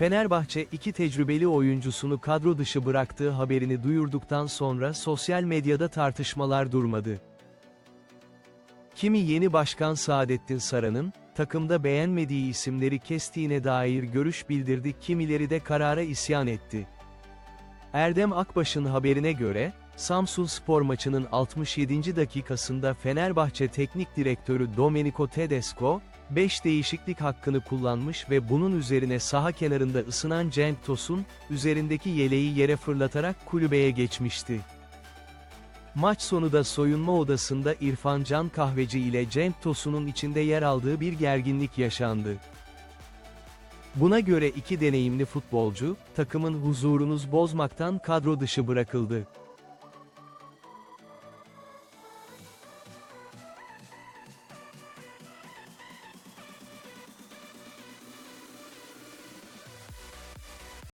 Fenerbahçe iki tecrübeli oyuncusunu kadro dışı bıraktığı haberini duyurduktan sonra sosyal medyada tartışmalar durmadı. Kimi yeni başkan Saadettin Saran'ın, takımda beğenmediği isimleri kestiğine dair görüş bildirdi kimileri de karara isyan etti. Erdem Akbaş'ın haberine göre, Samsun Spor maçının 67. dakikasında Fenerbahçe Teknik Direktörü Domenico Tedesco, 5 değişiklik hakkını kullanmış ve bunun üzerine saha kenarında ısınan Cenk Tosun, üzerindeki yeleği yere fırlatarak kulübeye geçmişti. Maç sonu da soyunma odasında İrfan Can Kahveci ile Cenk Tosun'un içinde yer aldığı bir gerginlik yaşandı. Buna göre iki deneyimli futbolcu, takımın huzurunuz bozmaktan kadro dışı bırakıldı.